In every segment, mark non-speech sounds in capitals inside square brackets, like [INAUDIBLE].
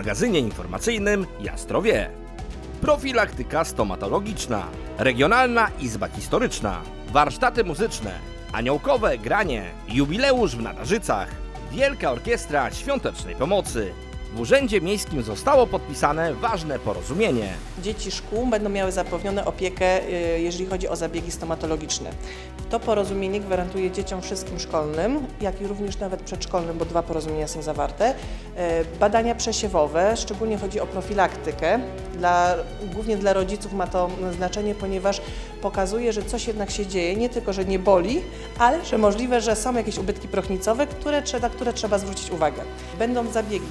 magazynie informacyjnym Jastrowie. Profilaktyka stomatologiczna, regionalna izba historyczna, warsztaty muzyczne, aniołkowe granie, jubileusz w Nadarzycach, Wielka Orkiestra Świątecznej Pomocy. W Urzędzie Miejskim zostało podpisane ważne porozumienie. Dzieci szkół będą miały zapewnione opiekę, y, jeżeli chodzi o zabiegi stomatologiczne. To porozumienie gwarantuje dzieciom wszystkim szkolnym, jak i również nawet przedszkolnym, bo dwa porozumienia są zawarte, y, badania przesiewowe, szczególnie chodzi o profilaktykę. Dla, głównie dla rodziców ma to znaczenie, ponieważ pokazuje, że coś jednak się dzieje, nie tylko, że nie boli, ale że możliwe, że są jakieś ubytki prochnicowe, które, na które trzeba zwrócić uwagę. Będą zabiegi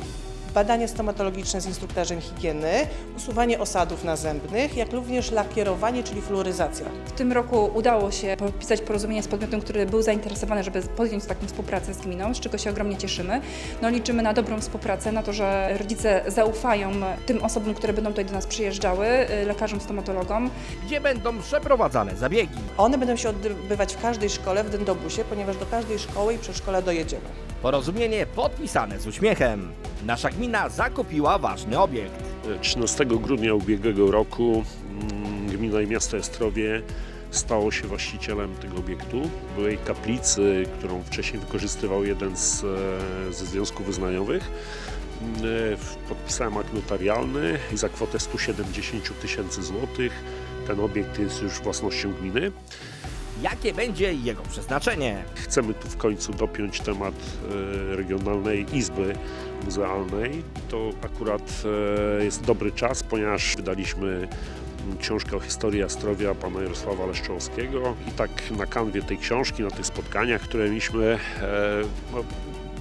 badania stomatologiczne z instruktarzem higieny, usuwanie osadów nazębnych, jak również lakierowanie, czyli fluoryzacja. W tym roku udało się podpisać porozumienie z podmiotem, który był zainteresowany, żeby podjąć taką współpracę z gminą, z czego się ogromnie cieszymy. No, liczymy na dobrą współpracę, na to, że rodzice zaufają tym osobom, które będą tutaj do nas przyjeżdżały, y, lekarzom, stomatologom. gdzie będą przeprowadzane zabiegi. One będą się odbywać w każdej szkole, w dendobusie, ponieważ do każdej szkoły i przedszkola dojedziemy. Porozumienie podpisane z uśmiechem. Nasza gmina zakupiła ważny obiekt. 13 grudnia ubiegłego roku mm, gmina i miasto Jastrowie stało się właścicielem tego obiektu, byłej kaplicy, którą wcześniej wykorzystywał jeden z, e, ze związków wyznaniowych. Mm, e, Podpisałem akt notarialny i za kwotę 170 tysięcy złotych ten obiekt jest już własnością gminy. Jakie będzie jego przeznaczenie? Chcemy tu w końcu dopiąć temat e, Regionalnej Izby Muzealnej. To akurat e, jest dobry czas, ponieważ wydaliśmy mm, książkę o historii Jastrowia pana Jarosława Leszczowskiego i tak na kanwie tej książki, na tych spotkaniach, które mieliśmy, e, no,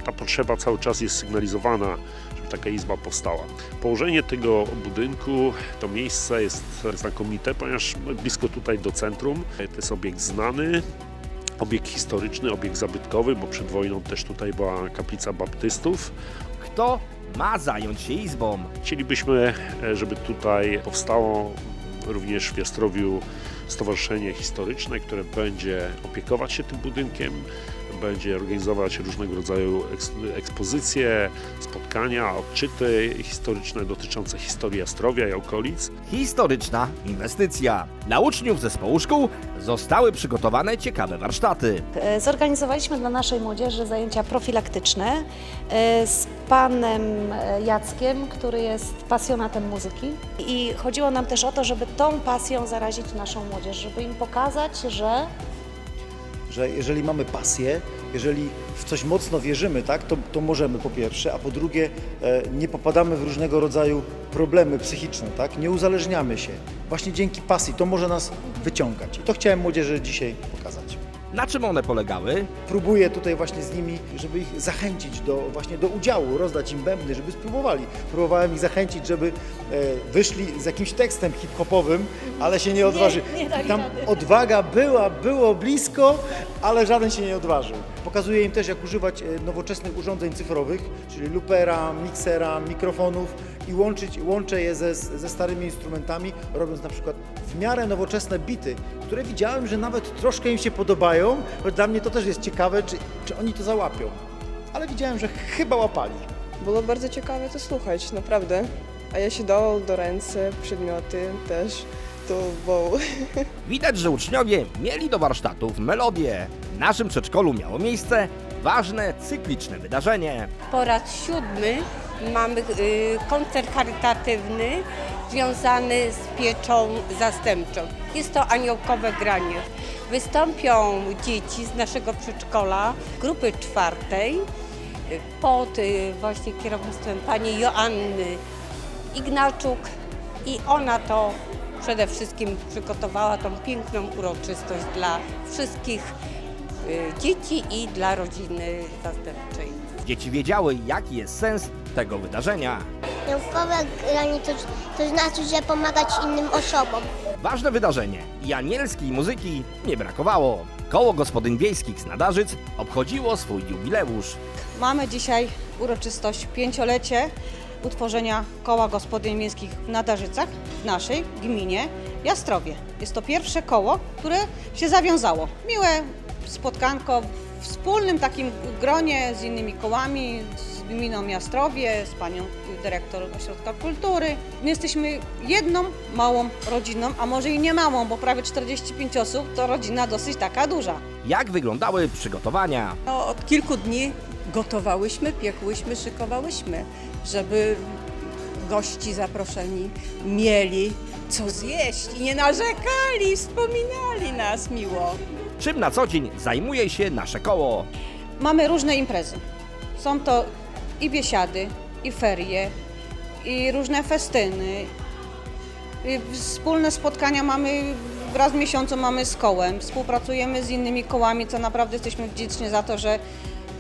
ta potrzeba cały czas jest sygnalizowana, żeby taka izba powstała. Położenie tego budynku, to miejsce jest znakomite, ponieważ blisko tutaj do centrum, to jest obiekt znany, obiekt historyczny, obiekt zabytkowy, bo przed wojną też tutaj była kaplica baptystów. Kto ma zająć się izbą? Chcielibyśmy, żeby tutaj powstało również w Jastrowiu Stowarzyszenie Historyczne, które będzie opiekować się tym budynkiem, będzie organizować różnego rodzaju eks- ekspozycje, spotkania, odczyty historyczne dotyczące historii Jastrowia i okolic. Historyczna inwestycja. Dla uczniów zespołu szkół zostały przygotowane ciekawe warsztaty. E, Zorganizowaliśmy dla naszej młodzieży zajęcia profilaktyczne e, z panem e, Jackiem, który jest pasjonatem muzyki. I chodziło nam też o to, żeby tą pasją zarazić naszą młodzież, żeby im pokazać, że że jeżeli mamy pasję, jeżeli w coś mocno wierzymy, tak, to, to możemy po pierwsze, a po drugie e, nie popadamy w różnego rodzaju problemy psychiczne, tak, nie uzależniamy się. Właśnie dzięki pasji to może nas wyciągać. I to chciałem młodzieży dzisiaj pokazać. Na czym one polegały? Próbuję tutaj właśnie z nimi, żeby ich zachęcić do, właśnie do udziału, rozdać im bębny, żeby spróbowali. Próbowałem ich zachęcić, żeby e, wyszli z jakimś tekstem hip-hopowym, ale się nie odważyli. nie dali Tam rady. odwaga była, było blisko, ale żaden się nie odważył. Pokazuję im też, jak używać e, nowoczesnych urządzeń cyfrowych, czyli lupera, miksera, mikrofonów i łączyć, łączę je ze, ze starymi instrumentami, robiąc na przykład w miarę nowoczesne bity, które widziałem, że nawet troszkę im się podobają, choć dla mnie to też jest ciekawe, czy, czy oni to załapią. Ale widziałem, że chyba łapali. Było bardzo ciekawe to słuchać, naprawdę. A ja się dało do ręce, przedmioty też, to było [LAUGHS] Widać, że uczniowie mieli do warsztatów melodię. W naszym przedszkolu miało miejsce ważne cykliczne wydarzenie. Po raz siódmy mamy y, koncert charytatywny związany z pieczą zastępczą. Jest to aniołkowe granie. Wystąpią dzieci z naszego przedszkola, grupy czwartej, pod y, właśnie kierownictwem pani Joanny Ignaczuk i ona to przede wszystkim przygotowała tą piękną uroczystość dla wszystkich dzieci i dla rodziny zastępczej. Dzieci wiedziały, jaki jest sens tego wydarzenia. Naukowe granie to, to znaczy, że pomagać innym osobom. Ważne wydarzenie i anielskiej muzyki nie brakowało. Koło gospodyń wiejskich z Nadarzyc obchodziło swój jubileusz. Mamy dzisiaj uroczystość pięciolecie utworzenia Koła Gospodyń Miejskich w Nadarzycach w naszej gminie Jastrowie. Jest to pierwsze koło, które się zawiązało. Miłe spotkanko w wspólnym takim gronie z innymi kołami, z gminą Jastrowie, z panią dyrektor Ośrodka Kultury. My jesteśmy jedną małą rodziną, a może i nie małą, bo prawie 45 osób to rodzina dosyć taka duża. Jak wyglądały przygotowania? No, od kilku dni gotowałyśmy, piekłyśmy, szykowałyśmy, żeby gości zaproszeni mieli co zjeść i nie narzekali, wspominali nas miło. Czym na co dzień zajmuje się nasze koło? Mamy różne imprezy. Są to i biesiady, i ferie, i różne festyny. I Wspólne spotkania mamy raz w miesiącu mamy z kołem. Współpracujemy z innymi kołami, co naprawdę jesteśmy wdzięczni za to, że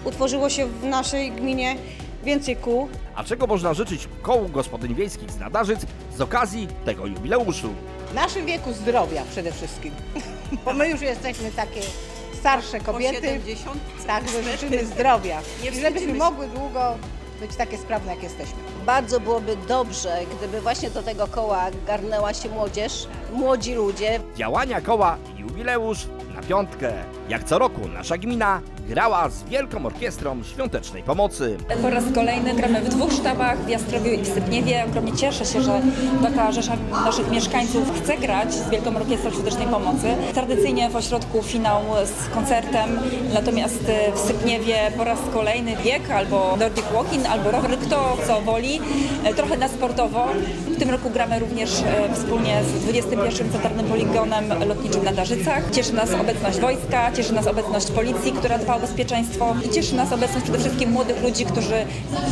utworzyło się w naszej gminie więcej kół. A czego można życzyć kołu gospodyń wiejskich z Nadarzyc z okazji tego jubileuszu? W naszym wieku zdrowia przede wszystkim, [LAUGHS] bo my już jesteśmy takie starsze kobiety. 70 Tak, że życzymy zdrowia [LAUGHS] Nie i żebyśmy mogły długo być takie sprawne, jak jesteśmy. Bardzo byłoby dobrze, gdyby właśnie do tego koła garnęła się młodzież, młodzi ludzie. Działania koła Jubileusz na piątkę. Jak co roku nasza gmina grała z Wielką Orkiestrą Świątecznej Pomocy. Po raz kolejny gramy w dwóch sztabach, w Jastrowiu i w Sypniewie. Ogromnie cieszę się, że taka rzesza naszych mieszkańców chce grać z Wielką Orkiestrą Świątecznej Pomocy. Tradycyjnie w ośrodku finał z koncertem, natomiast w Sypniewie po raz kolejny bieg albo Nordic Walking, albo rower, kto co woli. Trochę na sportowo. W tym roku gramy również e, wspólnie z 21. Centralnym Poligonem Lotniczym na Darzycach. Cieszy nas obecność wojska, cieszy nas obecność policji, która dba o bezpieczeństwo i cieszy nas obecność przede wszystkim młodych ludzi, którzy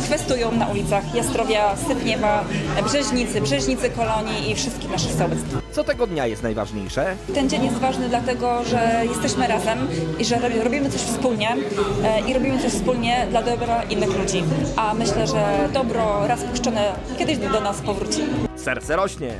kwestują na ulicach Jastrowia, Sypniewa, Brzeźnicy, Brzeźnicy Kolonii i wszystkich naszych sołectw. Co tego dnia jest najważniejsze? Ten dzień jest ważny dlatego, że jesteśmy razem i że robi- robimy coś wspólnie e, i robimy coś wspólnie dla dobra innych ludzi. A myślę, że dobro raz puszczone kiedyś do nas powróci. Serce rośnie,